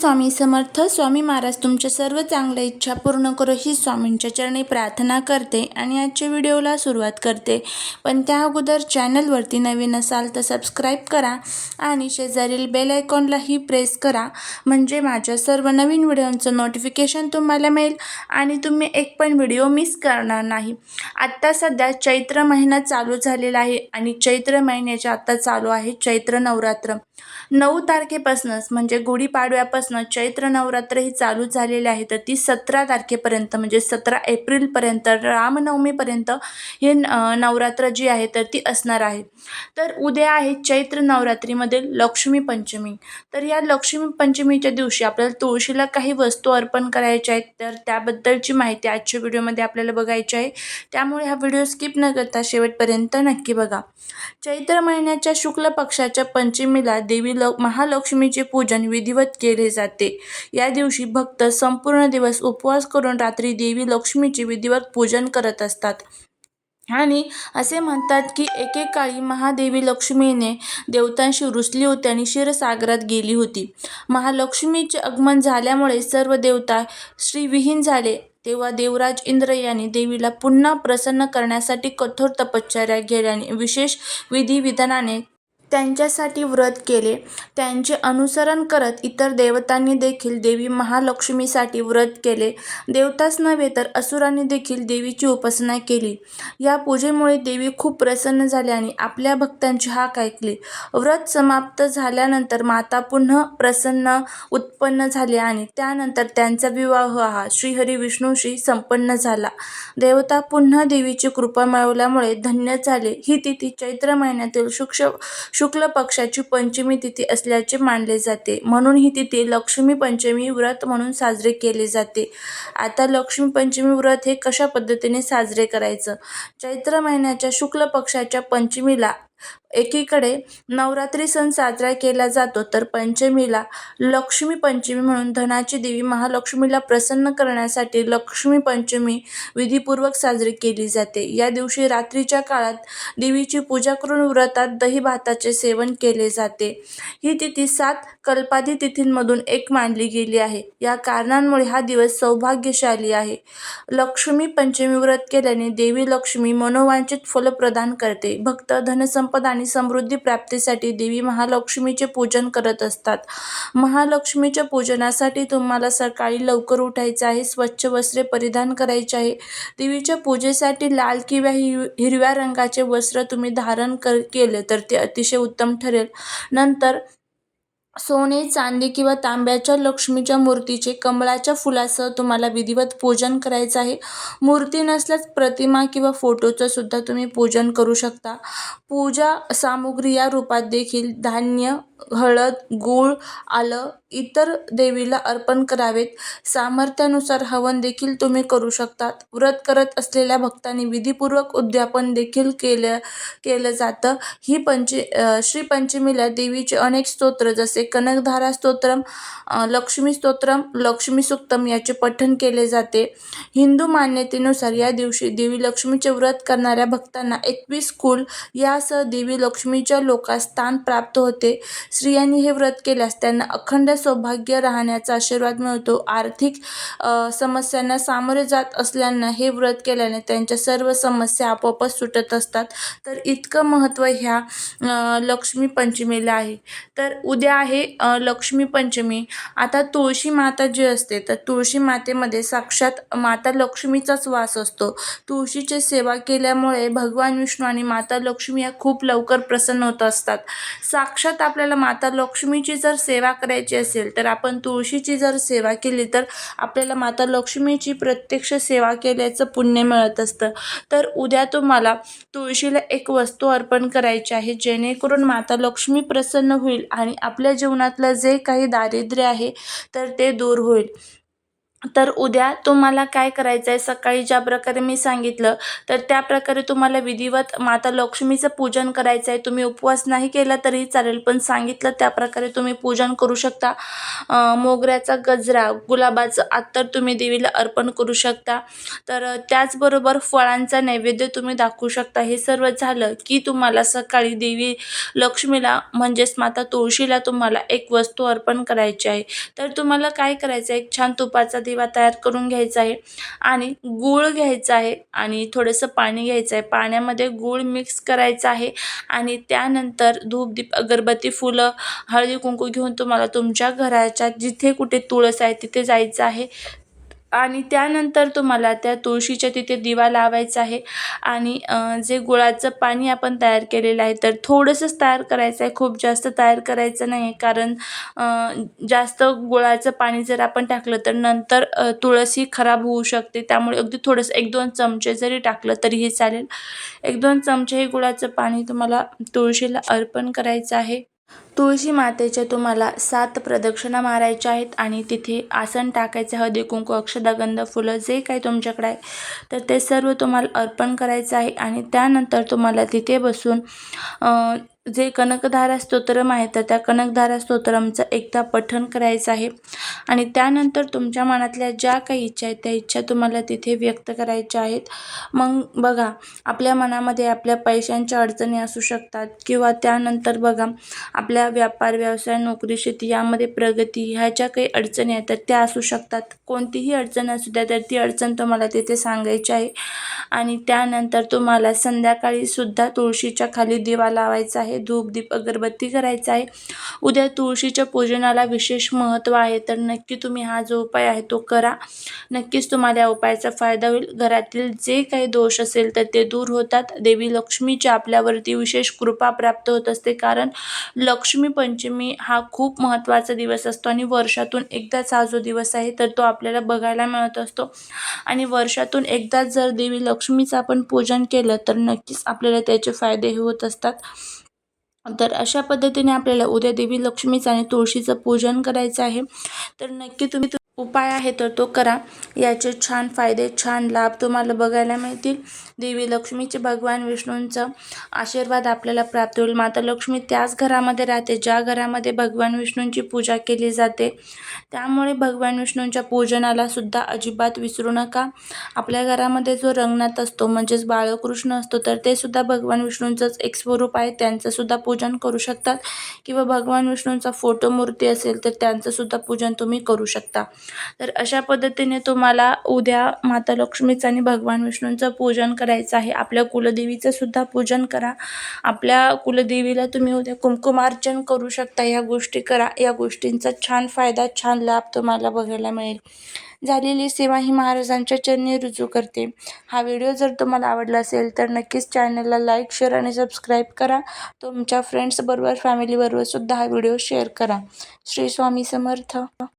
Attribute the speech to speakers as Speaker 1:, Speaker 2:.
Speaker 1: स्वामी समर्थ स्वामी महाराज तुमच्या सर्व चांगल्या इच्छा पूर्ण करो ही स्वामींच्या चरणी प्रार्थना करते आणि आजच्या व्हिडिओला सुरुवात करते. पण त्या अगोदर चॅनलवरती नवीन असाल तर सबस्क्राईब करा आणि शेजारील बेल आयकॉनलाही प्रेस करा. म्हणजे माझ्या सर्व नवीन व्हिडिओंचं नोटिफिकेशन तुम्हाला मिळेल आणि तुम्ही एक पण व्हिडिओ मिस करणार नाही. आत्ता सध्या चैत्र महिना चालू झालेला आहे आणि चैत्र महिन्याच्या आत्ता चालू आहे चैत्र नवरात्र. नऊ तारखेपासूनच म्हणजे गुढीपाडव्यापासून चैत्र नवरात्र ही चालू झालेली आहे. तर ती सतरा तारखेपर्यंत म्हणजे सतरा एप्रिलपर्यंत रामनवमीपर्यंत हे नवरात्र जी आहे तर ती असणार आहे. तर उद्या आहे चैत्र नवरात्रीमध्ये लक्ष्मी पंचमी. तर या लक्ष्मी पंचमीच्या दिवशी आपल्याला तुळशीला काही वस्तू अर्पण करायच्या आहेत तर त्याबद्दलची माहिती आजच्या व्हिडिओमध्ये आपल्याला बघायची आहे. त्यामुळे हा व्हिडिओ स्किप न करता शेवटपर्यंत नक्की बघा. चैत्र महिन्याच्या शुक्ल पक्षाच्या पंचमीला देवी ल महालक्ष्मीचे पूजन विधिवत केले जाते. या दिवशी भक्त संपूर्ण दिवस उपवास करून रात्री देवी लक्ष्मीचे विधिवत पूजन करत असतात. आणि असे म्हणतात की एकेकाळी महादेवी लक्ष्मीने देवतांशी रुसली होती आणि क्षीरसागरात गेली होती. महालक्ष्मीचे आगमन झाल्यामुळे सर्व देवता श्रीविहीन झाले. तेव्हा देवराज इंद्र यांनी देवीला पुन्हा प्रसन्न करण्यासाठी कठोर तपश्चर्या केल्याने विशेष विधिविधानाने त्यांच्यासाठी व्रत केले. त्यांचे अनुसरण करत इतर देवतांनी देखील देवी महालक्ष्मीसाठी व्रत केले. देवताच नव्हे तर असुरांनी देखील देवीची उपासना केली. या पूजेमुळे देवी खूप प्रसन्न झाली आणि आपल्या भक्तांची हाक ऐकली. व्रत समाप्त झाल्यानंतर माता पुन्हा प्रसन्न उत्पन्न झाली आणि त्यानंतर त्यांचा विवाह हा श्रीहरी विष्णूशी संपन्न झाला. देवता पुन्हा देवीची कृपा मिळवल्यामुळे धन्य झाले. ही तिथी चैत्र महिन्यातील शुक्ष शुक्ल पक्षाची पंचमी तिथी असल्याचे मानले जाते. म्हणून ही तिथी लक्ष्मी पंचमी व्रत म्हणून साजरे केले जाते. आता लक्ष्मी पंचमी व्रत हे कशा पद्धतीने साजरे करायचं? चैत्र महिन्याच्या शुक्ल पक्षाच्या पंचमीला एकीकडे नवरात्री सण साजरा केला जातो तर पंचमीला लक्ष्मी पंचमी म्हणून धनाची देवी महालक्ष्मीला प्रसन्न करण्यासाठी लक्ष्मी पंचमी विधीपूर्वक साजरी केली जाते. या दिवशी रात्रीच्या काळात देवीची पूजा करून व्रतात दही भाताचे सेवन केले जाते. ही तिथी सात कल्पादी तिथींमधून एक मानली गेली आहे. या कारणांमुळे हा दिवस सौभाग्यशाली आहे. लक्ष्मी पंचमी व्रत केल्याने देवी लक्ष्मी मनोवांछित फल प्रदान करते. भक्त धनसंपदा आणि समृद्धी प्राप्तीसाठी देवी महालक्ष्मीचे पूजन करत असतात. महालक्ष्मीच्या पूजनासाठी तुम्हाला सकाळी लवकर उठायचं आहे स्वच्छ वस्त्रे परिधान करायचे आहे. देवीच्या पूजेसाठी लाल किंवा हिर हिरव्या रंगाचे वस्त्र तुम्ही धारण कर केले तर ते अतिशय उत्तम ठरेल. नंतर सोने चांदी किंवा तांब्याच्या लक्ष्मीच्या मूर्तीचे कमळाच्या फुलासह तुम्हाला विधिवत पूजन करायचं आहे. मूर्ती नसल्यास प्रतिमा किंवा फोटोचं सुद्धा तुम्ही पूजन करू शकता. पूजा सामुग्री या रूपात देखील धान्य हळद गूळ आलं इतर देवीला अर्पण करावेत. सामर्थ्यानुसार हवन देखील तुम्ही करू शकतात. व्रत करत असलेल्या भक्तांनी विधीपूर्वक उद्यापन देखील केलं केलं जातं. ही पंची श्रीपंचमीला श्री पंचमीला देवीचे अनेक स्तोत्र जसे कनकधारा स्तोत्रम लक्ष्मी स्तोत्रम लक्ष्मी सुक्तम याचे पठण केले जाते. हिंदू मान्यतेनुसार या दिवशी देवी लक्ष्मीचे व्रत करणाऱ्या भक्तांना एकवीस कुल यासह देवी लक्ष्मीच्या लोकास स्थान प्राप्त होते. स्त्रियांनी हे व्रत केल्यास त्यांना अखंड सौभाग्य राहण्याचा आशीर्वाद मिळतो. आर्थिक समस्यांना सामोरे जात असल्यानं हे व्रत केल्याने त्यांच्या सर्व समस्या आपोआपच सुटत असतात. तर इतकं महत्त्व ह्या लक्ष्मी पंचमीला आहे. तर उद्या आहे लक्ष्मी पंचमी. आता तुळशी माता जी असते तर तुळशी मातेमध्ये साक्षात माता लक्ष्मीचाच वास असतो. तुळशीची सेवा केल्यामुळे भगवान विष्णू आणि माता लक्ष्मी या खूप लवकर प्रसन्न होत असतात. साक्षात आपल्याला माता लक्ष्मीची जर सेवा करायची असेल तर आपण तुळशीची जर सेवा केली तर आपल्याला माता लक्ष्मीची प्रत्यक्ष सेवा केल्याचं पुण्य मिळत असतं. तर उद्या तुम्हाला तुळशीला एक वस्तू अर्पण करायची आहे जेणेकरून माता लक्ष्मी प्रसन्न होईल आणि आपल्या जीवनातलं जे काही दारिद्र्य आहे तर ते दूर होईल. तर उद्या तुम्हाला काय करायचं आहे सकाळी ज्या प्रकारे मी सांगितलं तर त्या प्रकारे तुम्हाला विधिवत माता लक्ष्मीचं पूजन करायचं आहे तुम्ही उपवास नाही केला तरी चालेल पण सांगितलं त्या प्रकारे तुम्ही पूजन करू शकता. मोगऱ्याचा गजरा गुलाबाचं अत्तर तुम्ही देवीला अर्पण करू शकता. तर त्याचबरोबर फळांचा नैवेद्य तुम्ही दाखवू शकता. हे सर्व झालं की तुम्हाला सकाळी देवी लक्ष्मीला म्हणजेच माता तुळशीला तुम्हाला एक वस्तू अर्पण करायची आहे. तर तुम्हाला काय करायचं आहे एक छान तुपाचा दिवा तयार करून घ्यायचा आहे आणि गूळ घ्यायचा आहे आणि थोडंसं पाणी घ्यायचं आहे. पाण्यामध्ये गूळ मिक्स करायचं आहे आणि त्यानंतर धूप दीप अगरबत्ती फुलं हळदी कुंकू घेऊन तुम्हाला तुमच्या घराच्या जिथे कुठे तुळस आहे तिथे जायचं आहे. आणि त्यानंतर तुम्हाला त्या तुळशीच्या तिथे दिवा लावायचा आहे. आणि जे गुळाचं पाणी आपण तयार केलेलं आहे तर थोडंसंच तयार करायचं आहे. खूप जास्त तयार करायचं नाही आहे. कारण जास्त गुळाचं पाणी जर आपण टाकलं तर नंतर अं, तुळस ही खराब होऊ शकते. त्यामुळे अगदी थोडंसं एक दोन चमचे जरी टाकलं तरीही चालेल. एक दोन चमचे हे गुळाचं पाणी तुम्हाला तुळशीला अर्पण करायचं आहे. तुळशी मातेच्या तुम्हाला सात प्रदक्षिणा मारायच्या आहेत आणि तिथे आसन टाकायचं हळदी कुंकू अक्षदागंध फुलं जे काही तुमच्याकडे आहे तर ते सर्व तुम्हाला अर्पण करायचं आहे. आणि त्यानंतर तुम्हाला तिथे बसून जे कनकधारा स्तोत्रम आहे तर त्या कनकधारा स्तोत्रमचं एकदा पठण करायचं आहे. आणि त्यानंतर तुमच्या मनातल्या ज्या काही इच्छा आहेत त्या इच्छा तुम्हाला तिथे व्यक्त करायच्या आहेत. मग बघा आपल्या मनामध्ये आपल्या पैशांच्या अडचणी असू शकतात किंवा त्यानंतर बघा आपल्या व्यापार व्यवसाय नोकरी शेती यामध्ये प्रगती ह्या ज्या काही अडचणी आहेत तर त्या असू शकतात. कोणतीही अडचण असू द्या तर ती अडचण तुम्हाला तिथे सांगायची आहे. आणि त्यानंतर तुम्हाला संध्याकाळीसुद्धा तुळशीच्या खाली दिवा लावायचा आहे धूप दीप अगरबत्ती करायचा आहे. उद्या तुळशीच्या पूजनाला विशेष महत्त्व आहे तर नक्की तुम्ही हा जो उपाय आहे तो करा. नक्कीच तुम्हाला या उपायाचा फायदा होईल. घरातील जे काही दोष असेल तर ते दूर होतात. देवी लक्ष्मीच्या आपल्यावरती विशेष कृपा प्राप्त होत असते कारण लक्ष लक्ष्मी पंचमी हा खूप महत्त्वाचा दिवस असतो आणि वर्षातून एकदाच हा जो दिवस आहे तर तो आपल्याला बघायला मिळत असतो. आणि वर्षातून एकदाच जर देवी लक्ष्मीचं आपण पूजन केलं तर नक्कीच आपल्याला त्याचे फायदे होत असतात. तर अशा पद्धतीने आपल्याला उद्या देवी लक्ष्मीचं आणि तुळशीचं पूजन करायचं आहे. तर नक्की तुम्ही उपाय आहे तर तो करा. याचे छान फायदे छान लाभ तुम्हाला बघायला मिळतील. देवी लक्ष्मीचे भगवान विष्णूंचं आशीर्वाद आपल्याला प्राप्त होईल. माता लक्ष्मी त्याच घरामध्ये राहते ज्या घरामध्ये भगवान विष्णूंची पूजा केली जाते. त्यामुळे भगवान विष्णूंच्या पूजनाला सुद्धा अजिबात विसरू नका. आपल्या घरामध्ये जो रंगनाथ असतो म्हणजेच बाळकृष्ण असतो तर ते सुद्धा भगवान विष्णूंचंच एक स्वरूप आहे. त्यांचं सुद्धा पूजन करू शकतात. किंवा भगवान विष्णूंचा फोटो मूर्ती असेल तर त्यांचं सुद्धा पूजन तुम्ही करू शकता. तर अशा पद्धतीने तुम्हाला उद्या माता लक्ष्मीचं आणि भगवान विष्णूंचं पूजन करायचं आहे. आपल्या कुलदेवीचं सुद्धा पूजन करा. आपल्या कुलदेवीला तुम्ही उद्या कुंकुमार्चन करू शकता. या गोष्टी करा. या गोष्टींचा छान फायदा छान लाभ तुम्हाला बघायला मिळेल. झालेली सेवा ही महाराजांच्या चरणी रुजू करते. हा व्हिडिओ जर तुम्हाला आवडला असेल तर नक्कीच चॅनलला लाईक शेअर आणि सबस्क्राईब करा. तुमच्या फ्रेंड्सबरोबर फॅमिलीबरोबर सुद्धा हा व्हिडिओ शेअर करा. श्री स्वामी समर्थ.